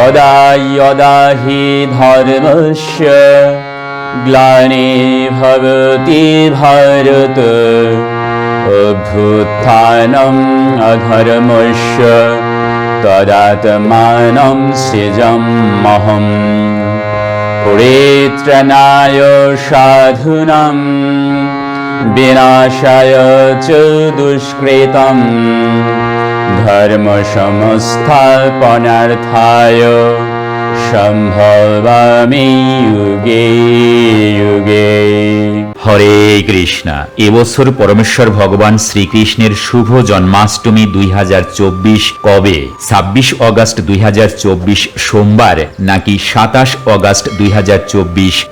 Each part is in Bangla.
यदा यदा हि धर्मस्य ग्लानिर्भवति भारत अभ्युत्थानम् अधर्मस्य तदात्मानं सृजमहम् परित्रणाय साधूनां विनाशाय च दुष्कृतम् धर्मसंस्थापनार्थाय सम्भवामि युगे युगे হরে কৃষ্ণা। এবছর পরমেশ্বর ভগবান শ্রীকৃষ্ণের শুভ জন্মাষ্টমী দুই হাজার চব্বিশ কবে? ছাব্বিশ অগস্ট দুই হাজার চব্বিশ সোমবার নাকি সাতাশ অগস্ট দুই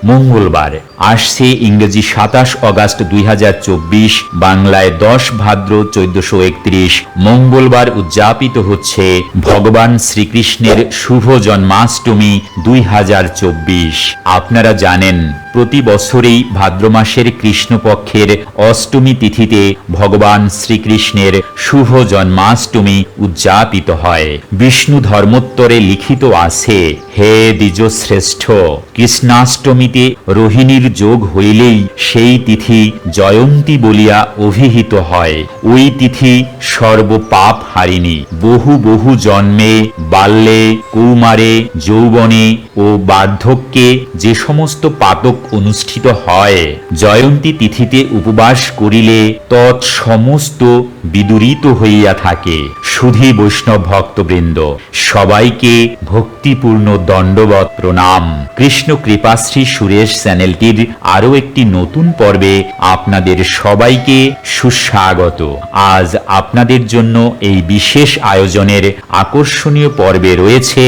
মঙ্গলবার? আসছে ইংরেজি সাতাশ অগস্ট দুই বাংলায় দশ ভাদ্র চোদ্দশো মঙ্গলবার উদযাপিত হচ্ছে ভগবান শ্রীকৃষ্ণের শুভ জন্মাষ্টমী দুই হাজার চব্বিশ। আপনারা জানেন, প্রতি বছরেই ভাদ্র মাসের কৃষ্ণপক্ষের অষ্টমী তিথিতে ভগবান শ্রীকৃষ্ণের শুভ জন্মাষ্টমী উদযাপিত হয়। বিষ্ণু ধর্মোত্তরে লিখিত আছে, হে দ্বিজ শ্রেষ্ঠ কৃষ্ণাষ্টমীতে রোহিণীর যোগ হইলেই সেই তিথি জয়ন্তী বলিয়া অভিহিত হয়। ওই তিথি সর্বপাপ হারিণী। বহু বহু জন্মে, বাল্যে, কৌমারে, যৌবনে ও বার্ধক্যে যে সমস্ত পাতক অনুষ্ঠিত হয় জয়ন্তী তিথিতে উপবাস করিলে তৎ সমস্ত বিদুরিত হইয়া থাকে। সুধী বৈষ্ণব ভক্তবৃন্দ, সবাইকে ভক্তিপূর্ণ দণ্ডবত প্রণাম। কৃষ্ণ কৃপাশ্রী সুরেশ চ্যানেলটির আরও একটি নতুন পর্বে আপনাদের সবাইকে সুস্বাগত। আজ আপনাদের জন্য এই বিশেষ আয়োজনের আকর্ষণীয় পর্বে রয়েছে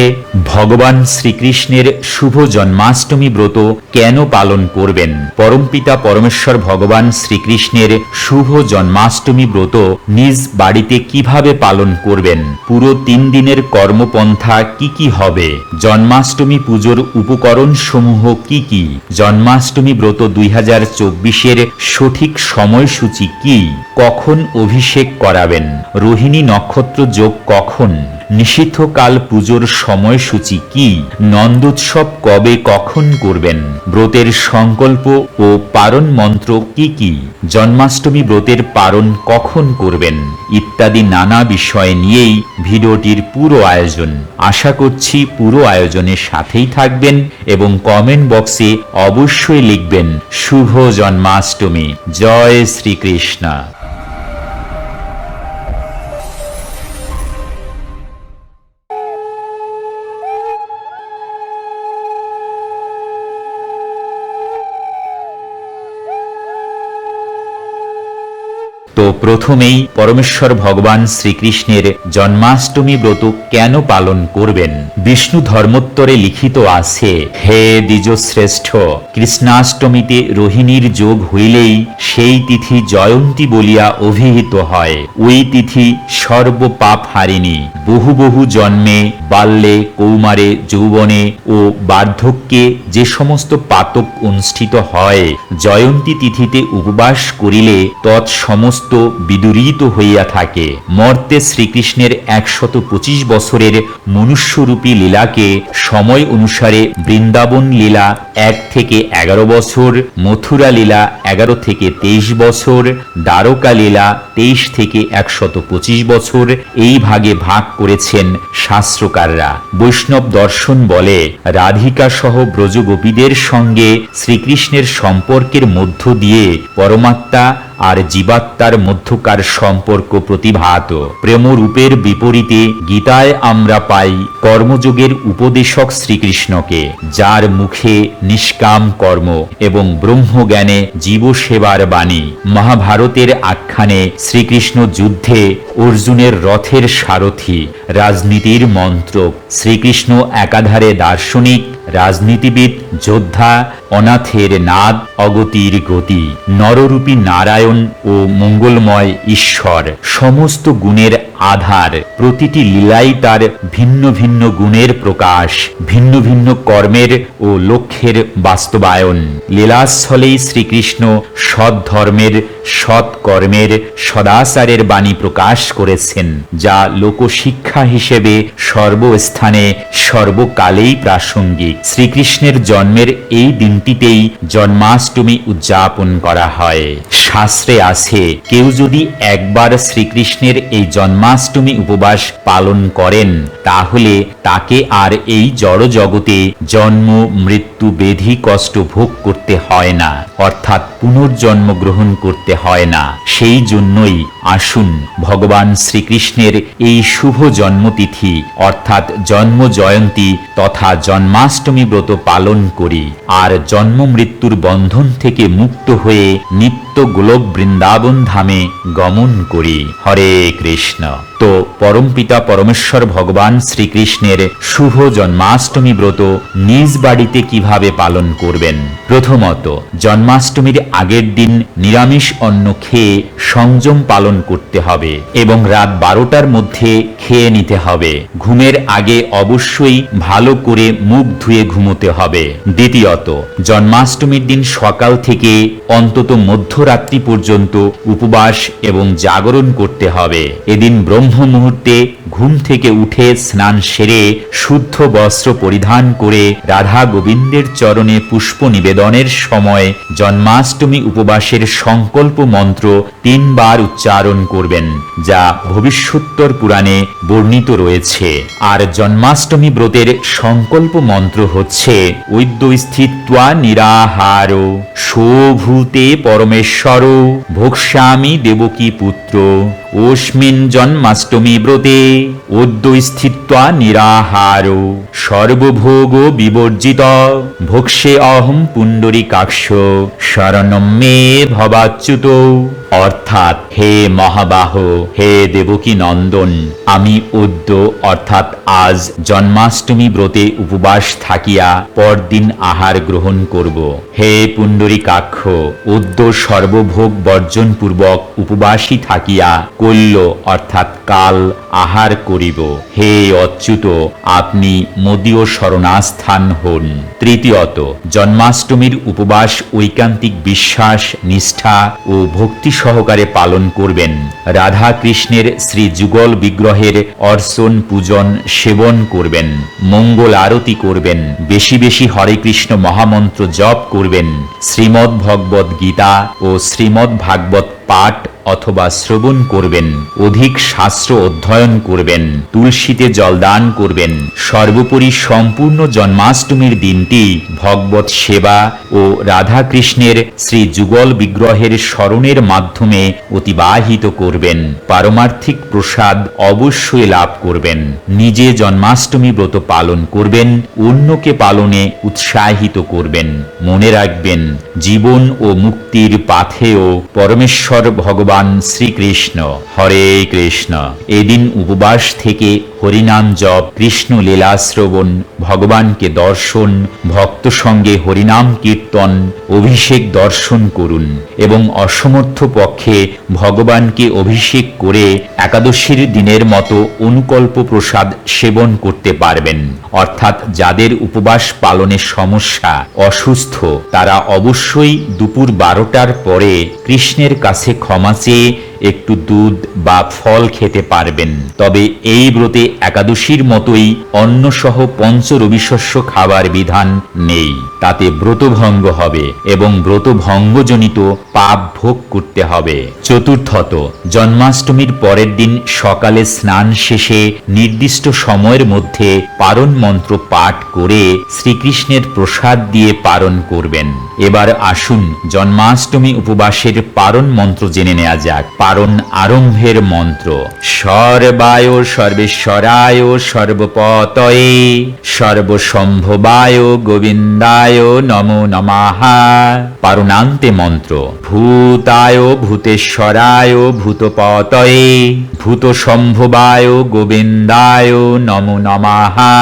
ভগবান শ্রীকৃষ্ণের শুভ জন্মাষ্টমী ব্রত কেন পালন করবেন? পরমপিতা পরমেশ্বর ভগবান শ্রীকৃষ্ণের শুভ জন্মাষ্টমী ব্রত নিজ বাড়িতে কীভাবে পালন করবেন? পুরো তিন দিনের কর্মপন্থা কি কি হবে? জন্মাষ্টমী পুজোর উপকরণ সমূহ কি কি? জন্মাষ্টমী ব্রত দুই হাজার চব্বিশের সঠিক সময়সূচি কি? কখন অভিষেক করাবেন? রোহিণী নক্ষত্র যোগ কখন? নিষিদ্ধকাল পুজোর সময়সূচি কি? নন্দোৎসব কবে কখন করবেন? ব্রতের সংকল্প ও পারণ মন্ত্র কি কি? জন্মাষ্টমী ব্রতের পারণ কখন করবেন? ইত্যাদি নানা বিষয় নিয়েই ভিডিওটির পুরো আয়োজন। আশা করছি পুরো আয়োজনের সাথেই থাকবেন এবং কমেন্ট বক্সে অবশ্যই লিখবেন, শুভ জন্মাষ্টমী। জয় শ্রীকৃষ্ণ। প্রথমেই পরমেশ্বর ভগবান শ্রীকৃষ্ণের জন্মাষ্টমী ব্রত কেন পালন করবেন? বিষ্ণু ধর্মোত্তরে লিখিত আছে, হে দ্বিজ শ্রেষ্ঠ কৃষ্ণাষ্টমীতে রোহিণীর যোগ হইলেই সেই তিথি জয়ন্তী বলিয়া অভিহিত হয়। ওই তিথি সর্বপাপ হারিণী। বহু বহু জন্মে, বাল্যে, কৌমারে, যৌবনে ও বার্ধক্যে যে সমস্ত পাতক অনুষ্ঠিত হয়, জয়ন্তী তিথিতে উপবাস করিলে তৎ সমস্ত বিদুরিত হইয়া থাকে। মর্তে শ্রীকৃষ্ণের একশত পঁচিশ বছরের মনুষ্যরূপী লীলাকে সময় অনুসারে বৃন্দাবন লীলা এক থেকে এগারো বছর, মথুরা লীলা এগারো থেকে তেইশ বছর, দ্বারকা লীলা তেইশ থেকে একশত পঁচিশ বছর এই ভাগে ভাগ করেছেন শাস্ত্রকাররা। বৈষ্ণব দর্শন বলে, রাধিকা সহ ব্রজগোপীদের সঙ্গে শ্রীকৃষ্ণের সম্পর্কের মধ্য দিয়ে পরমাত্মা আর জীবাত্মার মধ্যকার সম্পর্ক প্রতিভাত। প্রেমরূপের বিপরীতে গীতায় আমরা পাই কর্মযোগের উপদেশক শ্রীকৃষ্ণকে, যার মুখে নিষ্কাম কর্ম এবং ব্রহ্মজ্ঞানে জীবসেবার বাণী। মহাভারতের আখ্যানে শ্রীকৃষ্ণ যুদ্ধে অর্জুনের রথের সারথি, রাজনীতির মন্ত্রক, শ্রীকৃষ্ণ একাধারে দার্শনিক রাজনীতিবিদ যোদ্ধা অনাথের নাদ অগতির গতি নররূপী নারায়ণ ও মঙ্গলময় ঈশ্বর সমস্ত গুণের আধার। প্রতিটি লীলাই তার ভিন্ন ভিন্ন গুণের প্রকাশ, ভিন্ন ভিন্ন কর্মের ও লক্ষ্যের বাস্তবায়ন। লীলাস্থলেই শ্রীকৃষ্ণ সৎ ধর্মের সৎকর্মের সদাচারের বাণী প্রকাশ করেছেন, যা লোকশিক্ষা হিসেবে সর্বস্থানে, সর্বকালেই প্রাসঙ্গিক। শ্রীকৃষ্ণের জন্মের এই দিনটিতেই জন্মাষ্টমী উদযাপন করা হয়। শাস্ত্রে আছে, কেউ যদি একবার শ্রীকৃষ্ণের এই জন্মাষ্টমী উপবাস পালন করেন তাহলে তাকে আর এই জড় জগতে জন্ম মৃত্যু বেধি কষ্ট ভোগ করতে হয় না, অর্থাৎ পুনর্জন্ম গ্রহণ করতে হয় না। সেই জন্যই আসুন, ভগবান শ্রীকৃষ্ণের এই শুভ জন্মতিথি, অর্থাৎ জন্ম জয়ন্তী তথা জন্মাষ্টমী ব্রত পালন করি। আর জন্ম মৃত্যুর বন্ধন থেকে মুক্ত হয়ে নিত্য গোলক বৃন্দাবন ধামে গমন করি। হরে কৃষ্ণ। তো পরমপিতা পরমেশ্বর ভগবান শ্রীকৃষ্ণের শুভ জন্মাষ্টমী ব্রত নিজ বাড়িতে কীভাবে পালন করবেন। প্রথমত, জন্মাষ্টমীর আগের দিন নিরামিষ অন্ন খেয়ে সংযম পালন করতে হবে এবং রাত বারোটার মধ্যে খেয়ে নিতে হবে। ঘুমের আগে অবশ্যই ভালো করে মুখ ধুয়ে ঘুমোতে হবে। দ্বিতীয়ত, জন্মাষ্টমীর দিন সকাল থেকে অন্তত মধ্যরাত্রি পর্যন্ত উপবাস এবং জাগরণ করতে হবে। এদিন ব্রহ্ম মুহূর্তে ঘুম থেকে উঠে স্নান সেরে শুদ্ধ বস্ত্র পরিধান করে রাধা গোবিন্দের চরণে পুষ্প নিবেদনের সময় জন্মাষ্টমী উপবাসের সংকল্প মন্ত্র তিনবার উচ্চারণ করবেন, যা ভবিষ্যোত্তর পুরাণে বর্ণিত রয়েছে। আর জন্মাষ্টমী ব্রতের সংকল্প মন্ত্র হচ্ছে ঐদ্যস্থিত্বা নিরাহার, শোভূতে পরমেশ্বর, ভোক্ষ্যামি দেবকী পুত্র। ওস্মিন জন্মাষ্টমী ব্রতে অদ্যস্থিত্বা নিরাহার সর্বভোগ বিবর্জিত ভোক্সে অহম পুণ্ডরী কাক্ষ শরণম মে ভবাচ্যুত। অর্থাৎ হে মহাবাহ, হে দেবকী নন্দন, আমি অদ্য অর্থাৎ আজ জন্মাষ্টমী ব্রতে উপবাস থাকিয়া পরদিন আহার গ্রহণ করব। হে পুণ্ডরীকাক্ষ অদ্য সর্বভোগ বর্জন পূর্বক উপবাসী থাকিয়া কল্য, অর্থাৎ কাল আহার করিব। হে অচ্যুত, আপনি মদীয় শরণাস্থান হন। তৃতীয়ত, জন্মাষ্টমীর উপবাস ঐকান্তিক বিশ্বাস, নিষ্ঠা ও ভক্তি সহকারে পালন করবেন। রাধা কৃষ্ণের শ্রী যুগল বিগ্রহের অর্চন, পূজন, সেবন করবেন। মঙ্গল আরতি করবেন। বেশি বেশি হরে কৃষ্ণ মহামন্ত্র জপ করবেন। শ্রীমদ্ ভগবত গীতা ও শ্রীমদ্ ভাগবত পাঠ অথবা শ্রবণ করবেন, অধিক শাস্ত্র অধ্যয়ন করবেন, তুলসীতে জলদান করবেন, সর্বোপরি সম্পূর্ণ জন্মাষ্টমীর দিনটি ভগবত সেবা ও রাধাকৃষ্ণের শ্রী যুগল বিগ্রহের স্মরণের মাধ্যমে অতিবাহিত করবেন, পারমার্থিক প্রসাদ অবশ্যই লাভ করবেন, নিজে জন্মাষ্টমী ব্রত পালন করবেন, অন্যকে পালনে উৎসাহিত করবেন, মনে রাখবেন জীবন ও মুক্তির পাথেও পরমেশ্বর ভগবান শ্রীকৃষ্ণ হরে কৃষ্ণ। এদিন উপবাস থেকে হরিনাম জপ, কৃষ্ণ লীলা শ্রবণ ভগবানকে দর্শন, ভক্ত সঙ্গে হরিনাম কীর্তন, অভিষেক দর্শন করুন এবং অসমর্থ পক্ষে ভগবানকে অভিষেক করে একাদশীর দিনের মতো অনুকল্প প্রসাদ সেবন করতে পারবেন। অর্থাৎ যাদের উপবাস পালনের সমস্যা অসুস্থ, তারা অবশ্যই দুপুর বারোটার পরে কৃষ্ণের কাছে ক্ষমা চেয়ে একটু দুধ বা ফল খেতে পারবেন। তবে এই ব্রতে একাদশীর মতোই অন্নসহ পঞ্চ রবিশস্য খাবার বিধান নেই। তাতে ব্রতভঙ্গ হবে এবং ব্রতভঙ্গজনিত পাপ ভোগ করতে হবে। চতুর্থত, জন্মাষ্টমীর পরের দিন সকালে স্নান শেষে নির্দিষ্ট সময়ের মধ্যে পারণ মন্ত্র পাঠ করে শ্রীকৃষ্ণের প্রসাদ দিয়ে পারণ করবেন। এবার আসুন, জন্মাষ্টমী উপবাসের পারণ মন্ত্র জেনে নেওয়া যাক। পারণ আরম্ভের মন্ত্র, সর্বায় সর্বেশ্বরায় সর্বপতয়ে, সর্বসম্ভবায় গোবিন্দায় নমো নমাহা পারণান্তে মন্ত্র, ভূতায় ভূতেশ্বরায় ভূতপতয়ে ভূত সম্ভবায় গোবিন্দায় নমো নমাহা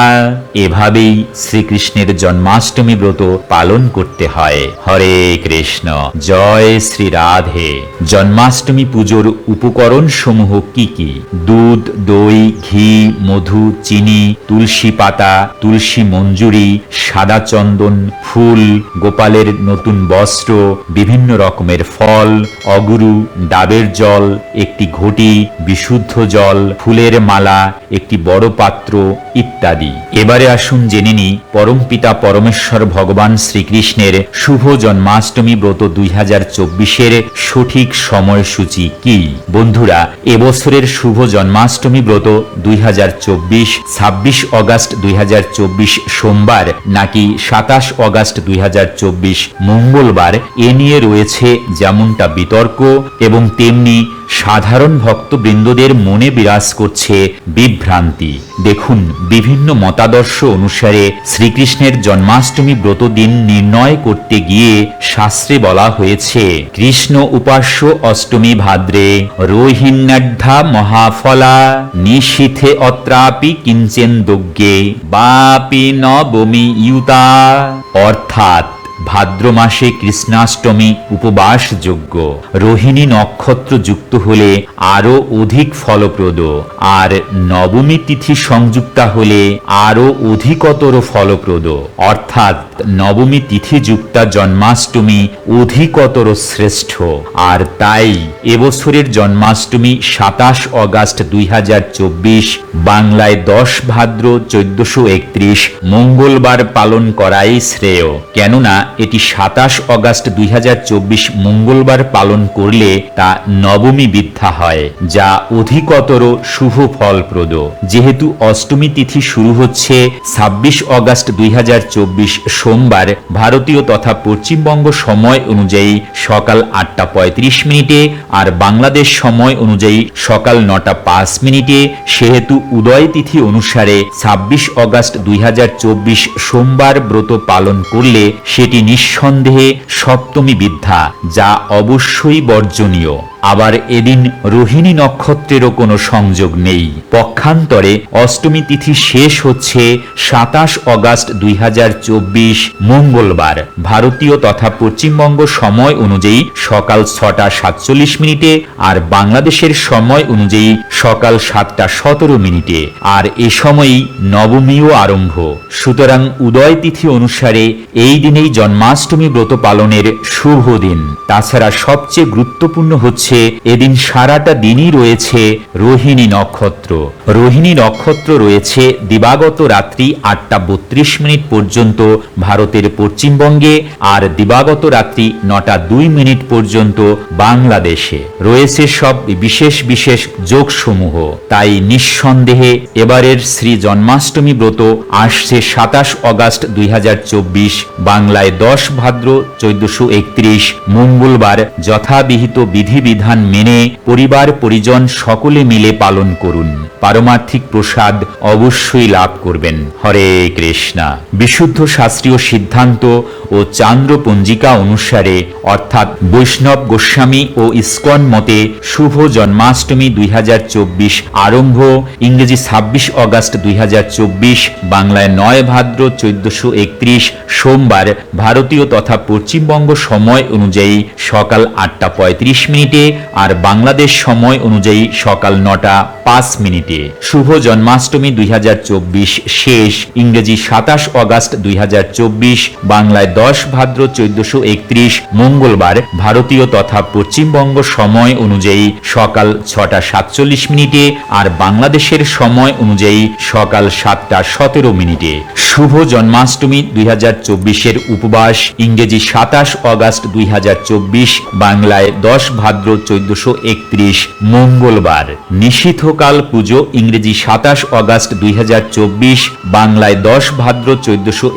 এভাবেই শ্রীকৃষ্ণের জন্মাষ্টমী ব্রত পালন করতে হয়। হরে কৃষ্ণ, জয় শ্রী রাধে। জন্মাষ্টমী পুজো পুজোর উপকরণ সমূহ কি কি? দুধ, দই, ঘি, মধু, চিনি, তুলসী পাতা, তুলসী মঞ্জুরি, সাদা চন্দন, ফুল, গোপালের নতুন বস্ত্র, বিভিন্ন রকমের ফল, অগুরু, ডাবের জল, একটি ঘটি, বিশুদ্ধ জল, ফুলের মালা, একটি বড় পাত্র, ইত্যাদি। এবারে আসুন জেনে নিই পরমপিতা পরমেশ্বর ভগবান শ্রীকৃষ্ণের শুভ জন্মাষ্টমী ব্রত দুই হাজার চব্বিশের সঠিক সময়সূচি কি? বন্ধুরা, এবছরের শুভ জন্মাষ্টমী ব্রত দুই হাজার চব্বিশ, ছাব্বিশ অগাস্ট দুই হাজার চব্বিশ সোমবার নাকি সাতাশ অগাস্ট দুই হাজার চব্বিশ মঙ্গলবার এ নিয়ে রয়েছে যেমনটা বিতর্ক এবং তেমনি সাধারণ ভক্তবৃন্দদের মনে বিরাজ করছে বিভ্রান্তি। দেখুন, বিভিন্ন মতাদর্শ অনুসারে শ্রীকৃষ্ণের জন্মাষ্টমী ব্রত দিন নির্ণয় করতে গিয়ে শাস্ত্রে বলা হয়েছে, কৃষ্ণ উপাস্য অষ্টমী ভাদ্রে রোহিণ্যাঢ্যা মহাফলা নিশীথে অত্রাপি কিঞ্চেন দজ্ঞে বাপি নবমি ইউতা। অর্থাৎ ভাদ্র মাসে কৃষ্ণাষ্টমী উপবাসযোগ্য। রোহিণী নক্ষত্র যুক্ত হলে আরও অধিক ফলপ্রদ। আর নবমী তিথি সংযুক্তা হলে আরও অধিকতর ফলপ্রদ। অর্থাৎ নবমী তিথি যুক্তা জন্মাষ্টমী অধিকতর শ্রেষ্ঠ। আর তাই এবছরের জন্মাষ্টমী সাতাশ অগাস্ট দুই হাজার চব্বিশ, বাংলায় দশ ভাদ্র চোদ্দশো একত্রিশ, মঙ্গলবার পালন করাই শ্রেয়। কেননা এটি সাতাশ অগাস্ট দুই মঙ্গলবার পালন করলে তা নবমী বিদ্যা হয়, যা অধিকতর শুভ ফলপ্রদ। যেহেতু অষ্টমী তিথি শুরু হচ্ছে ছাব্বিশ অগাস্ট দুই সোমবার, ভারতীয় তথা পশ্চিমবঙ্গ সময় অনুযায়ী সকাল আটটা পঁয়ত্রিশ মিনিটে আর বাংলাদেশ সময় অনুযায়ী সকাল নটা পাঁচ মিনিটে, সেহেতু উদয় তিথি অনুসারে ছাব্বিশ অগাস্ট দুই হাজার চব্বিশ সোমবার ব্রত পালন করলে সেটি নিঃসন্দেহে সপ্তমী বিদ্যা যা অবশ্যই বর্জনীয়। আবার এদিন রোহিণী নক্ষত্রেরও কোনো সংযোগ নেই। পক্ষান্তরে অষ্টমী তিথি শেষ হচ্ছে সাতাশ অগাস্ট দুই হাজার চব্বিশ মঙ্গলবার। ভারতীয় তথা পশ্চিমবঙ্গ সময় অনুযায়ী সকাল ছটা সাতচল্লিশ মিনিটে আর বাংলাদেশের সময় অনুযায়ী সকাল সাতটা সতেরো মিনিটে। আর এ সময়ই নবমীও আরম্ভ। সুতরাং উদয় তিথি অনুসারে এই দিনেই জন্মাষ্টমী ব্রত পালনের শুভ দিন। তাছাড়া সবচেয়ে গুরুত্বপূর্ণ হচ্ছে এদিন সারাটা দিনই রয়েছে রোহিণী নক্ষত্র। রোহিণী নক্ষত্র রয়েছে দিবাগত রাত্রি আটটা বত্রিশ মিনিট পর্যন্ত ভারতের পশ্চিমবঙ্গে আর দিবাগত রাত্রি নটা দুই মিনিট পর্যন্ত বাংলাদেশে। রয়েছে সব বিশেষ বিশেষ যোগসমূহ। তাই নিঃসন্দেহে এবারের শ্রী জন্মাষ্টমী ব্রত আসছে সাতাশ অগাস্ট দুই হাজার চব্বিশ, বাংলায় দশ ভাদ্র চোদ্দশো একত্রিশ, মঙ্গলবার যথাবিহিত বিধিবিধান মেনে পরিবার পরিজন সকলে মিলে পালন করুন। পারমার্থিক প্রসাদ অবশ্যই লাভ করবেন। হরে কৃষ্ণা। বিশুদ্ধ শাস্ত্রীয় সিদ্ধান্ত ও চান্দ্র পঞ্জিকা অনুসারে, অর্থাৎ বৈষ্ণব গোস্বামী ও ইস্কন মতে শুভ জন্মাষ্টমী দুই হাজার চব্বিশ আরম্ভ, ইংরেজি ছাব্বিশ অগাস্ট দুই বাংলায় নয় ভাদ্র চোদ্দশো সোমবার, ভারতীয় তথা পশ্চিমবঙ্গ সময় অনুযায়ী সকাল আটটা পঁয়ত্রিশ মিনিটে আর বাংলাদেশ সময় অনুযায়ী সকাল নটা পাঁচ মিনিটে। শুভ জন্মাষ্টমী দুই হাজার চব্বিশ শেষ। ইংরেজি সাতাশ অগাস্ট দুই বাংলায় দশ ভাদ্র চোদ্দশো মঙ্গলবার ভারতীয় তথা পশ্চিমবঙ্গ সময় অনুযায়ী সকাল ছটা সাতচল্লিশ মিনিটে আর বাংলাদেশের সময় অনুযায়ী সকাল সাতটা সতেরো মিনিটে। শুভ জন্মাষ্টমী দুই এর উপবাস। ইংরেজি সাতাশ অগাস্ট দুই হাজার চব্বিশ, বাংলায় দশ ভাদ্র চোদ্দশো মঙ্গলবার। নিশীথকাল পুজো ইংরেজি সাতাশ অগাস্ট দুই বাংলায় দশ ভাদ্র চোদ্দশো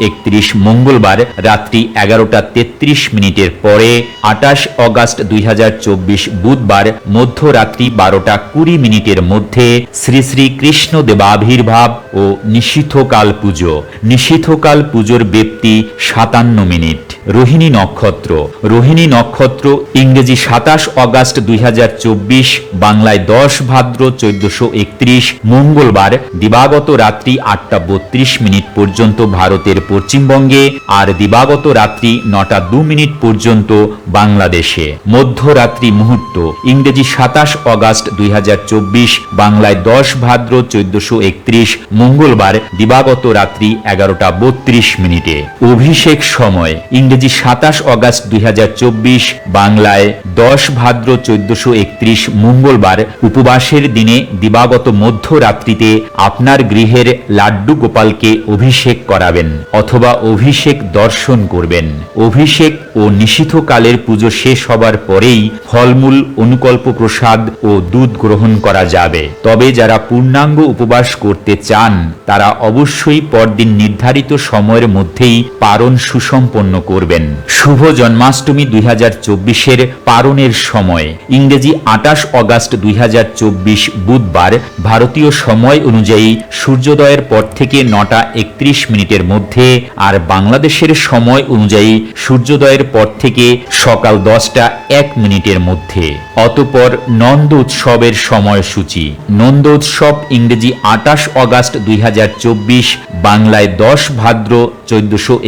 মঙ্গলবার রাত্রি এগারোটা তেত্রিশ মিনিটের পরে আটাশ অগাস্ট দুই হাজার চব্বিশ বুধবার মধ্যরাত্রি বারোটা কুড়ি মিনিটের মধ্যে শ্রী শ্রী কৃষ্ণ দেবাবির্ভাব ও নিশীথকাল পুজো। নিশীথকাল পুজোর ব্যক্তি সাতান্ন মিনিট। রোহিণী নক্ষত্র। রোহিণী নক্ষত্র ইংরেজি সাতাশ অগাস্ট দুই হাজার চব্বিশ, বাংলায় দশ ভাদ্র চোদ্দশো মঙ্গলবার দিবাগত রাত্রি আটটা বত্রিশ মিনিট পর্যন্ত ভারতের পশ্চিমবঙ্গে আর দিবাগত রাত্রি নটা দু মিনিট পর্যন্ত বাংলাদেশে। মধ্যরাত্রি মুহূর্ত, ইংরেজি সাতাশ অগাস্ট দুই বাংলায় দশ ভাদ্র চোদ্দশো একত্রিশ, মঙ্গলবার দিবাগত রাত্রি এগারোটা বত্রিশ মিনিটে। অভিষেক সময়, ইংরেজি সাতাশ অগাস্ট দুই হাজার চব্বিশ, বাংলায় দশ ভাদ্র চোদ্দশো একত্রিশ, মঙ্গলবার উপবাসের দিনে দিবাগত মধ্যরাত্রিতে আপনার গৃহের লাড্ডু গোপালকে অভিষেক করাবেন অথবা অভিষেক দর্শন করবেন। অভিষেক ও নিষিদ্ধকালের পুজো শেষ হবার পরেই ফলমূল অনুকল্প প্রসাদ ও দুধ গ্রহণ করা যাবে। তবে যারা পূর্ণাঙ্গ উপবাস করতে চান, তারা অবশ্যই পরদিন নির্ধারিত সময়ের মধ্যেই পারণ সুসম্পন্ন করবেন। শুভ জন্মাষ্টমী দুই হাজার চব্বিশের পারণের সময়। ইংরেজি আটাশ অগাস্ট দুই হাজার চব্বিশ বুধবার, ভারতীয় সময় অনুযায়ী সূর্যোদয়ের পর থেকে নটা একত্রিশ মিনিটের মধ্যে আর বাংলাদেশের সময় অনুযায়ী সূর্যোদয়ের পর থেকে সকাল দশটা এক মিনিটের মধ্যে। অতপর নন্দ উৎসবের সময়সূচি। নন্দ উৎসব ইংরেজি আটাশ অগাস্ট দুই বাংলায় দশ ভাদ্র চোদ্দশো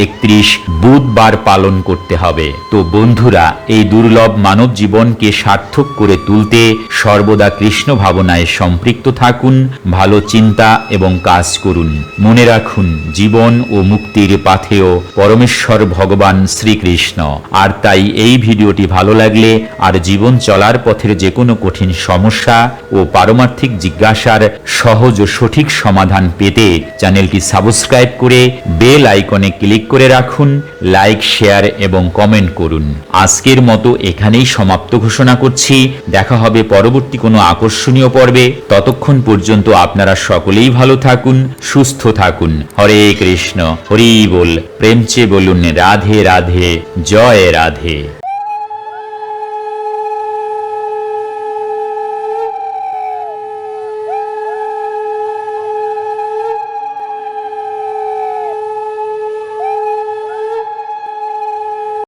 বুধবার পালন করতে হবে। তো বন্ধুরা, এই দুর্লভ মানব জীবনকে সার্থক করে তুলতে সর্বদা কৃষ্ণ ভাবনায় সম্পৃক্ত থাকুন, ভালো চিন্তা এবং কাজ করুন। মনে রাখুন, জীবন ও মুক্তির পাথেয় পরমেশ্বর ভগবান শ্রীকৃষ্ণ। আর তাই এই ভিডিওটি ভালো লাগলে আর জীবন চলার পথের যে কোনো কঠিন সমস্যা ও পারমার্থিক জিজ্ঞাসার সহজ ও সঠিক সমাধান পেতে চ্যানেলটি সাবস্ক্রাইব করে বেল আইকনে ক্লিক করে রাখুন, লাইক, শেয়ার এবং কমেন্ট করুন। আজকের মতো এখানেই সমাপ্ত ঘোষণা করছি। দেখা হবে পরবর্তী কোনো আকর্ষণীয় পর্বে। ততক্ষণ পর্যন্ত আপনারা সকলেই ভালো থাকুন, সুস্থ থাকুন। হরে কৃষ্ণ। হরি বল। প্রেমচে বলুন, রাধে রাধে। জয় রাধে।